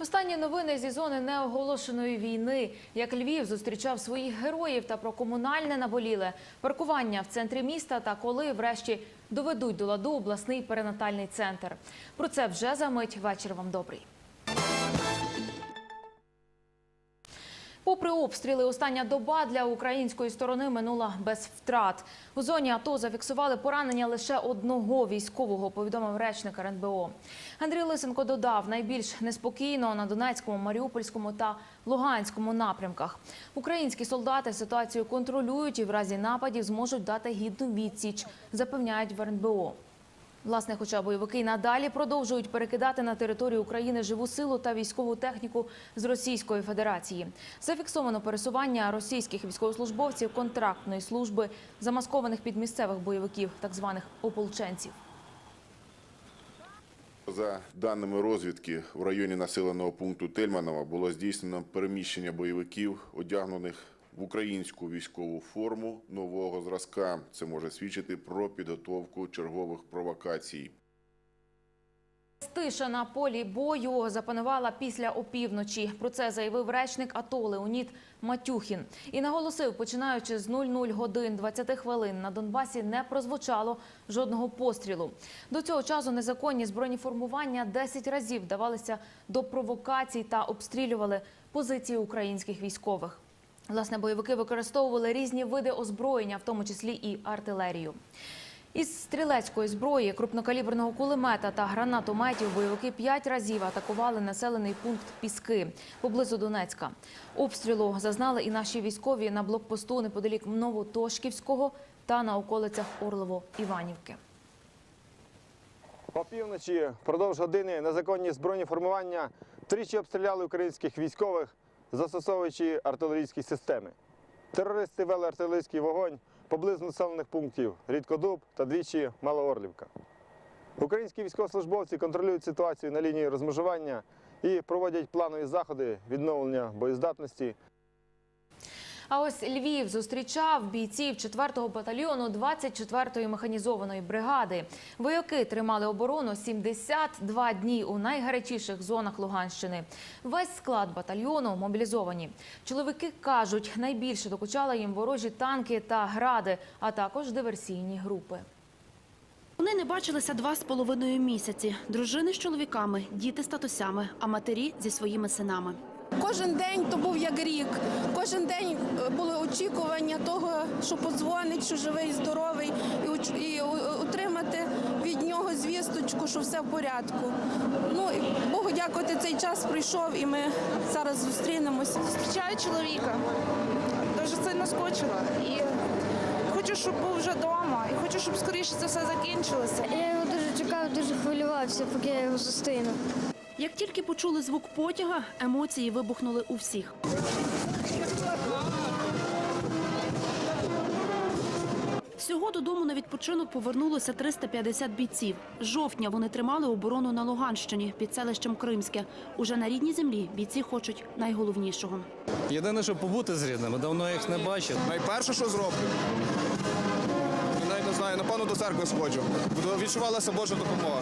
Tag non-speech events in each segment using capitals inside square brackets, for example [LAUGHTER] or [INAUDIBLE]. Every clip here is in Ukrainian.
Останні новини зі зони неоголошеної війни. Як Львів зустрічав своїх героїв та про комунальне наболіле паркування в центрі міста та коли, врешті, доведуть до ладу обласний перинатальний центр. Про це вже за мить. Вечір вам добрий. Попри обстріли, остання доба для української сторони минула без втрат. У зоні АТО зафіксували поранення лише одного військового, повідомив речник РНБО. Андрій Лисенко додав, найбільш неспокійно на Донецькому, Маріупольському та Луганському напрямках. Українські солдати ситуацію контролюють і в разі нападів зможуть дати гідну відсіч, запевняють в РНБО. Власне, хоча бойовики надалі продовжують перекидати на територію України живу силу та військову техніку з Російської Федерації. Зафіксовано пересування російських військовослужбовців контрактної служби, замаскованих під місцевих бойовиків, так званих ополченців. За даними розвідки, в районі населеного пункту Тельманова було здійснено переміщення бойовиків, одягнених в українську військову форму нового зразка. Це може свідчити про підготовку чергових провокацій. Тиша на полі бою запанувала після опівночі. Про це заявив речник АТО Леонід Матюхін і наголосив, починаючи з 00 годин 20 хвилин на Донбасі не прозвучало жодного пострілу. До цього часу незаконні збройні формування 10 разів вдавалися до провокацій та обстрілювали позиції українських військових. Власне, бойовики використовували різні види озброєння, в тому числі і артилерію. Із стрілецької зброї, крупнокаліберного кулемета та гранатометів бойовики п'ять разів атакували населений пункт Піски поблизу Донецька. Обстрілу зазнали і наші військові на блокпосту неподалік Новотошківського та на околицях Орлово-Іванівки. Опівночі, впродовж години незаконні збройні формування тричі обстріляли українських військових, застосовуючи артилерійські системи. Терористи вели артилерійський вогонь поблизу населених пунктів Рідкодуб та двічі Малоорлівка. Українські військовослужбовці контролюють ситуацію на лінії розмежування і проводять планові заходи відновлення боєздатності А ось Львів зустрічав бійців 4-го батальйону 24-ї механізованої бригади. Вояки тримали оборону 72 дні у найгарячіших зонах Луганщини. Весь склад батальйону мобілізовані. Чоловіки кажуть, найбільше докучали їм ворожі танки та гради, а також диверсійні групи. Вони не бачилися два з половиною місяці. Дружини з чоловіками, діти з татусями, а матері зі своїми синами. Кожен день то був як рік. Кожен день е, були очікування того, що подзвонить, що живий, здоровий, і, і отримати від нього звісточку, що все в порядку. Ну і Богу дякувати, цей час прийшов, і ми зараз зустрінемося. Зустрічаю чоловіка. Дуже сильно скучила. І хочу, щоб був вже вдома. І хочу, щоб скоріше це все закінчилося. Я його дуже чекав, дуже хвилювався, поки я його зустріну. Як тільки почули звук потяга, емоції вибухнули у всіх. Всього додому на відпочинок повернулося 350 бійців. З жовтня вони тримали оборону на Луганщині під селищем Кримське. Уже на рідній землі бійці хочуть найголовнішого. Єдине, що побути з рідними, давно їх не бачив. Найперше, що зроблю, напевно, до церкви сходжу. Відчувалася Божа допомога.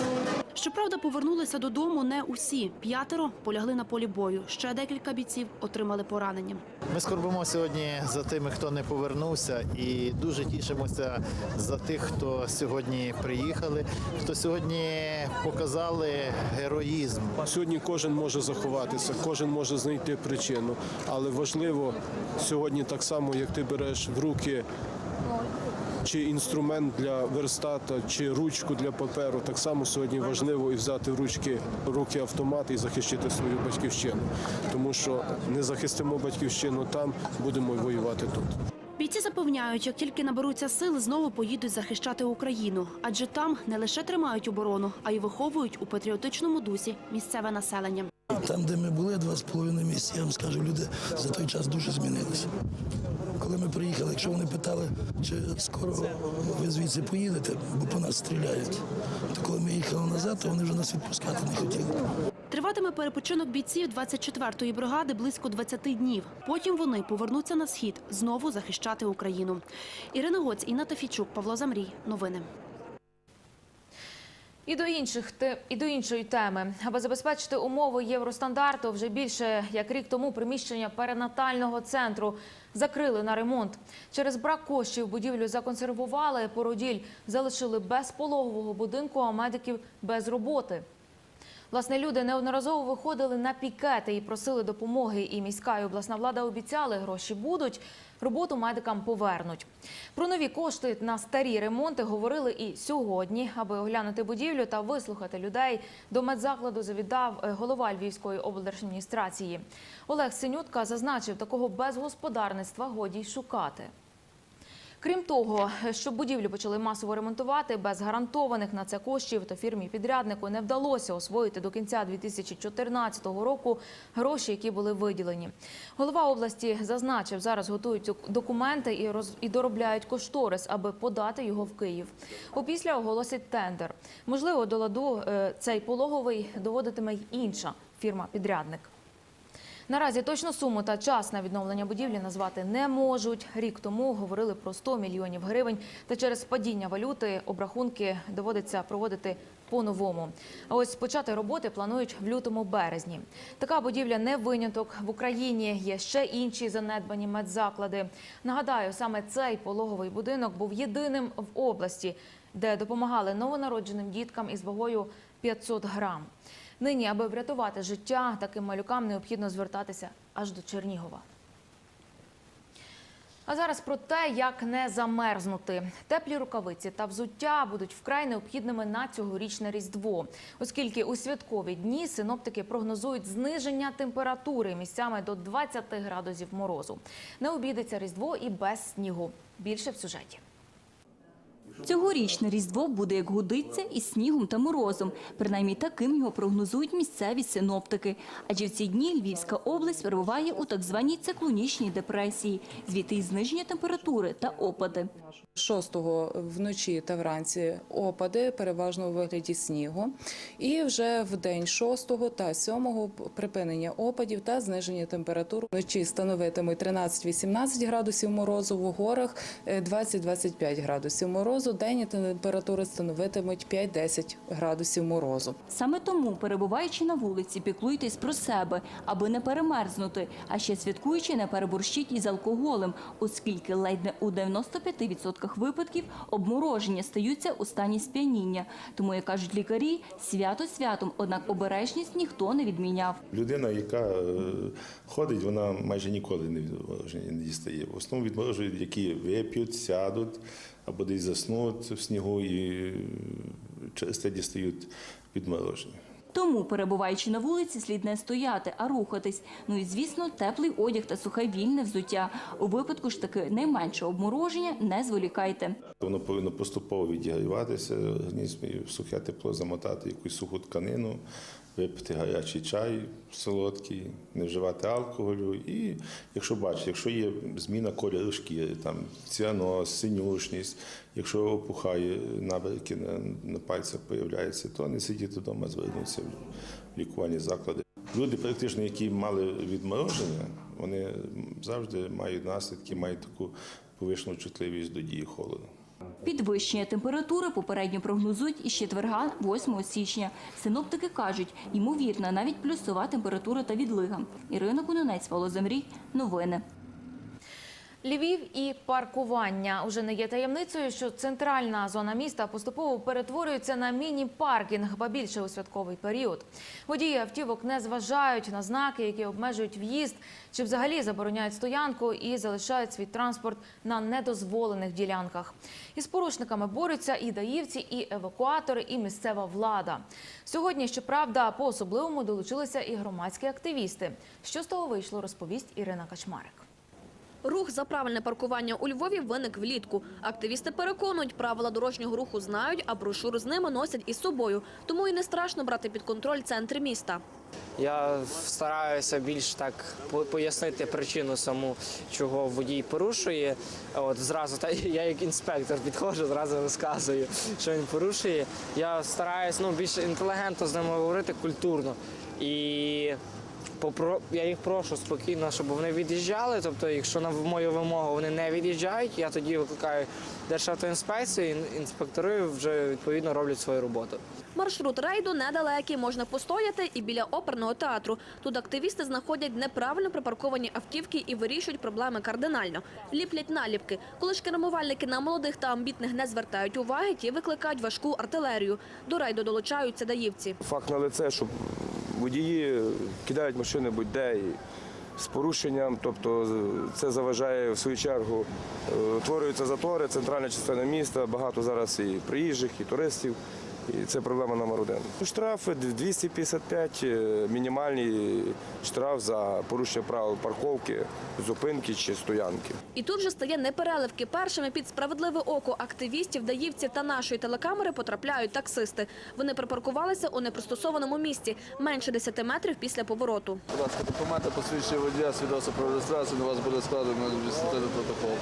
Щоправда, повернулися додому не усі. П'ятеро полягли на полі бою. Ще декілька бійців отримали поранення. Ми скорбимо сьогодні за тими, хто не повернувся, і дуже тішимося за тих, хто сьогодні приїхали, хто сьогодні показали героїзм. Сьогодні кожен може заховатися, кожен може знайти причину. Але важливо сьогодні так само, як ти береш в руки чи інструмент для верстата, чи ручку для паперу, так само сьогодні важливо і взяти в ручки руки автомат і захистити свою батьківщину. Тому що не захистимо батьківщину там, будемо й воювати тут. Бійці запевняють, як тільки наберуться сил, знову поїдуть захищати Україну, адже там не лише тримають оборону, а й виховують у патріотичному дусі місцеве населення. Там, де ми були два з половиною місяці, я вам скажу, люди за той час дуже змінилися. Коли ми приїхали, якщо вони питали, чи скоро ви звідси поїдете, бо по нас стріляють, то коли ми їхали назад, то вони вже нас відпускати не хотіли. Триватиме перепочинок бійців 24-ї бригади близько 20 днів. Потім вони повернуться на схід знову захищати Україну. Ірина Гоць, Інна Тафійчук, Павло Замрій. Новини. І до інших і до іншої теми, аби забезпечити умови євростандарту, вже більше як рік тому приміщення перинатального центру закрили на ремонт. Через брак коштів будівлю законсервували. Породіль залишили без пологового будинку, а медиків без роботи. Власне, люди неодноразово виходили на пікети і просили допомоги. І міська і обласна влада обіцяли, гроші будуть, роботу медикам повернуть. Про нові кошти на старі ремонти говорили і сьогодні. Аби оглянути будівлю та вислухати людей, до медзакладу завідав е, голова Львівської облдержадміністрації. Олег Синютка зазначив, такого безгосподарництва годі й шукати. Крім того, щоб будівлю почали масово ремонтувати без гарантованих на це коштів, то фірмі підряднику не вдалося освоїти до кінця 2014 року гроші, які були виділені. Голова області зазначив, зараз готують документи і роз і доробляють кошторис, аби подати його в Київ. Опісля оголосять тендер. Можливо, до ладу е, цей пологовий доводитиме й інша фірма-підрядник. Наразі точну суму та час на відновлення будівлі назвати не можуть. Рік тому говорили про 100 мільйонів гривень. Та через падіння валюти обрахунки доводиться проводити по-новому. А ось почати роботи планують в лютому-березні. Така будівля не виняток. В Україні є ще інші занедбані медзаклади. Нагадаю, саме цей пологовий будинок був єдиним в області, де допомагали новонародженим діткам із вагою 500 грам. Нині, аби врятувати життя, таким малюкам необхідно звертатися аж до Чернігова. А зараз про те, як не замерзнути. Теплі рукавиці та взуття будуть вкрай необхідними на цьогорічне різдво, оскільки у святкові дні синоптики прогнозують зниження температури місцями до 20 градусів морозу. Не обійдеться різдво і без снігу. Більше в сюжеті. Цьогорічне Різдво буде як годиться із снігом та морозом. Принаймні таким його прогнозують місцеві синоптики. Адже в ці дні Львівська область перебуває у так званій циклонічній депресії. Звідти й зниження температури та опади. 6-го вночі та вранці опади, переважно у вигляді снігу. І вже в день 6-го та 7-го припинення опадів та зниження температур. Вночі становитимуть 13-18 градусів морозу, в горах е, 20-25 градусів морозу. Денні температури становитимуть 5-10 градусів морозу. Саме тому, перебуваючи на вулиці, піклуйтесь про себе, аби не перемерзнути, а ще святкуючи, не переборщіть із алкоголем, оскільки ледь не у 95% випадків обмороження стаються у стані сп'яніння. Тому, як кажуть лікарі, свято святом, однак обережність ніхто не відміняв. Людина, яка е, ходить, вона майже ніколи не відмороження не дістає. В основному відморожують, які вип'ють, сядуть або десь заснуть в снігу і е, через це дістають відмороження. Тому, перебуваючи на вулиці, слід не стояти, а рухатись. Ну і звісно, теплий одяг та сухе вільне взуття. У випадку ж таки найменшого обмороження не зволікайте. Воно повинно поступово відігріватися, організм і в сухе тепло замотати якусь суху тканину, випити гарячий чай солодкий, не вживати алкоголю. І якщо бачите, якщо є зміна кольору шкіри, там ціаноз, синюшність, якщо опухає набряки на, на пальцях появляються, то не сидіти вдома, звернутися в лікувальні заклади. Люди, практично, які мали відмороження, вони завжди мають наслідки, мають таку повишену чутливість до дії холоду. Підвищення температури попередньо прогнозують із четверга, 8 січня. Синоптики кажуть, ймовірна навіть плюсова температура та відлига. Ірина Кунонець, Володимир. Новини. Львів і паркування уже не є таємницею, що центральна зона міста поступово перетворюється на міні-паркінг, ба більше у святковий період. Водії автівок не зважають на знаки, які обмежують в'їзд, чи взагалі забороняють стоянку і залишають свій транспорт на недозволених ділянках. Із порушниками борються і даївці, і евакуатори, і місцева влада. Сьогодні, щоправда, по особливому долучилися і громадські активісти. Що з того вийшло, розповість Ірина Качмарик. Рух за правильне паркування у Львові виник влітку. Активісти переконують, правила дорожнього руху знають, а брошури з ними носять із собою. Тому і не страшно брати під контроль центр міста. Я стараюся більш так пояснити причину саму, чого водій порушує. От зразу та [LAUGHS] я як інспектор підходжу, зразу розказую, що він порушує. Я стараюся ну, більш інтелігентно з ними говорити культурно. І попро... я їх прошу спокійно, щоб вони від'їжджали. Тобто, якщо на мою вимогу вони не від'їжджають, я тоді викликаю Державтоінспекцію, і інспектори вже відповідно роблять свою роботу. Маршрут рейду недалекий, можна постояти і біля оперного театру. Тут активісти знаходять неправильно припарковані автівки і вирішують проблеми кардинально. Ліплять наліпки. Коли ж кермувальники на молодих та амбітних не звертають уваги, ті викликають важку артилерію. До рейду долучаються даївці. Факт на лице, що водії кидають машини будь-де і з порушенням, тобто це заважає в свою чергу. е, Утворюються затори, центральна частина міста, багато зараз і приїжджих, і туристів. І це проблема номер один. Штрафи 255, е, мінімальний штраф за порушення правил парковки, зупинки чи стоянки. І тут же стає непереливки. Першими під справедливе око активістів, даївців та нашої телекамери потрапляють таксисти. Вони припаркувалися у непристосованому місці менше 10 метрів після повороту. Будь ласка, документи посвідчує водія, свідоцтво про реєстрацію, на вас буде складено адміністративний протокол.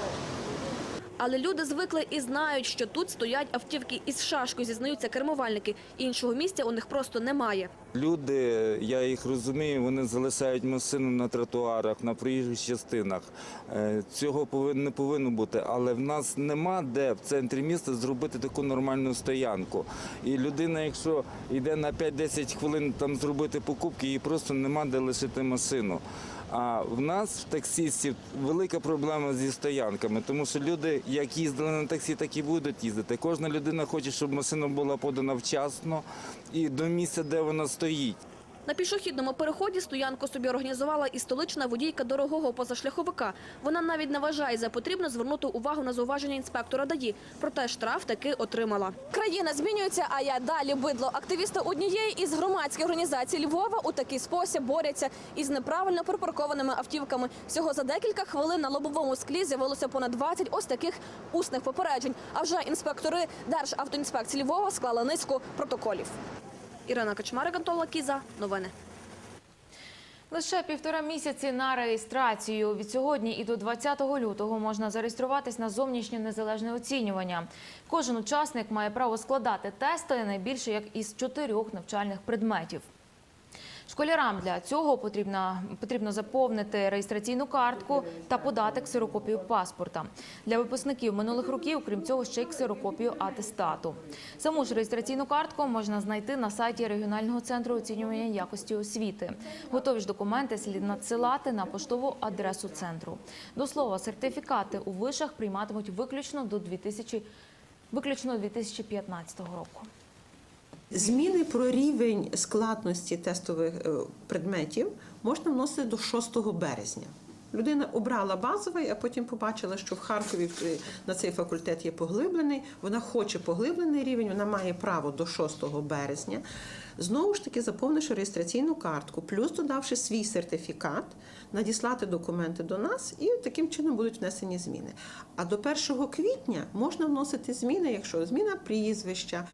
Але люди звикли і знають, що тут стоять автівки із шашкою, зізнаються кермувальники. Іншого місця у них просто немає. Люди, я їх розумію, вони залишають машину на тротуарах, на проїжджих частинах. Е, Цього не повинно бути, але в нас нема де в центрі міста зробити таку нормальну стоянку. І людина, якщо йде на 5-10 хвилин там зробити покупки, їй просто нема де лишити машину. А в нас, в таксистів, велика проблема зі стоянками, тому що люди, як їздили на таксі, так і будуть їздити. Кожна людина хоче, щоб машина була подана вчасно і до місця, де вона стоїть. На пішохідному переході стоянку собі організувала і столична водійка дорогого позашляховика. Вона навіть не вважає за потрібно звернути увагу на зауваження інспектора ДАІ. Проте штраф таки отримала. Країна змінюється, а я далі бидло. Активісти однієї із громадських організацій Львова у такий спосіб борються із неправильно припаркованими автівками. Всього за декілька хвилин на лобовому склі з'явилося понад 20 ось таких усних попереджень. А вже інспектори Державтоінспекції Львова склали низку протоколів. Ірина Кочмарик, Антон Лакіза. Новини. Лише півтора місяці на реєстрацію. Від сьогодні і до 20 лютого можна зареєструватись на зовнішнє незалежне оцінювання. Кожен учасник має право складати тести найбільше як із чотирьох навчальних предметів. Школярам для цього потрібно, потрібно заповнити реєстраційну картку та подати ксерокопію паспорта. Для випускників минулих років, крім цього, ще й ксерокопію атестату. Саму ж реєстраційну картку можна знайти на сайті регіонального центру оцінювання якості освіти. Готові ж документи слід надсилати на поштову адресу центру. До слова, сертифікати у вишах прийматимуть виключно до 2000, виключно 2015 року. Зміни про рівень складності тестових е, предметів можна вносити до 6 березня. Людина обрала базовий, а потім побачила, що в Харкові е, на цей факультет є поглиблений. Вона хоче поглиблений рівень, вона має право до 6 березня. Знову ж таки, заповнивши реєстраційну картку, плюс додавши свій сертифікат, надіслати документи до нас, і таким чином будуть внесені зміни. А до 1 квітня можна вносити зміни, якщо зміна прізвища.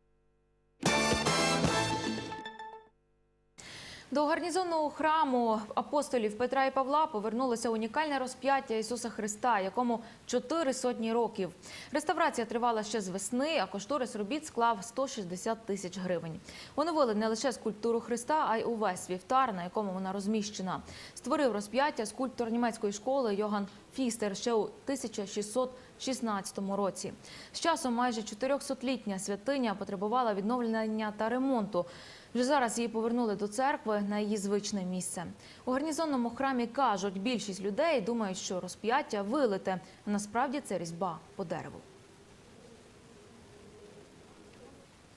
До гарнізонного храму апостолів Петра і Павла повернулося унікальне розп'яття Ісуса Христа, якому чотири сотні років. Реставрація тривала ще з весни, а кошторис робіт склав 160 тисяч гривень. Оновили не лише скульптуру Христа, а й увесь вівтар, на якому вона розміщена. Створив розп'яття скульптор німецької школи Йоган Фістер ще у 1616 році. З часом майже 400-літня святиня потребувала відновлення та ремонту. Вже зараз її повернули до церкви на її звичне місце. У гарнізонному храмі кажуть, більшість людей думають, що розп'яття вилите. Насправді це різьба по дереву.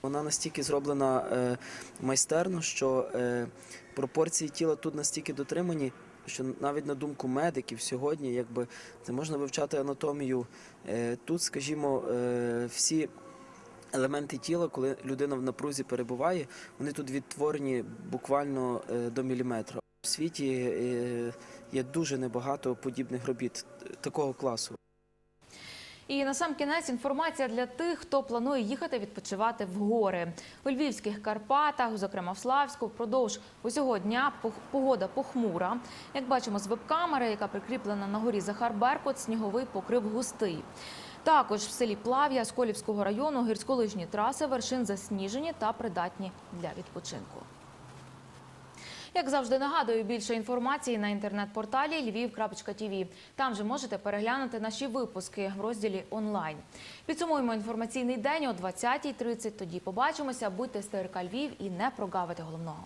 Вона настільки зроблена е, майстерно, що е, пропорції тіла тут настільки дотримані, що навіть на думку медиків сьогодні, якби це можна вивчати анатомію. Е, тут, скажімо, всі. Елементи тіла, коли людина в напрузі перебуває, вони тут відтворені буквально е, до міліметра. У світі е, є дуже небагато подібних робіт такого класу. І на сам кінець інформація для тих, хто планує їхати відпочивати в гори. У Львівських Карпатах, зокрема в Славську, впродовж усього дня погода похмура. Як бачимо з веб-камери, яка прикріплена на горі Захар Беркут, сніговий покрив густий. Також в селі Плав'я Сколівського району гірськолижні траси вершин засніжені та придатні для відпочинку. Як завжди нагадую, більше інформації на інтернет-порталі lviv.tv. Там же можете переглянути наші випуски в розділі онлайн. Підсумуємо інформаційний день о 20.30. Тоді побачимося. Будьте з ТРК Львів і не прогавите головного.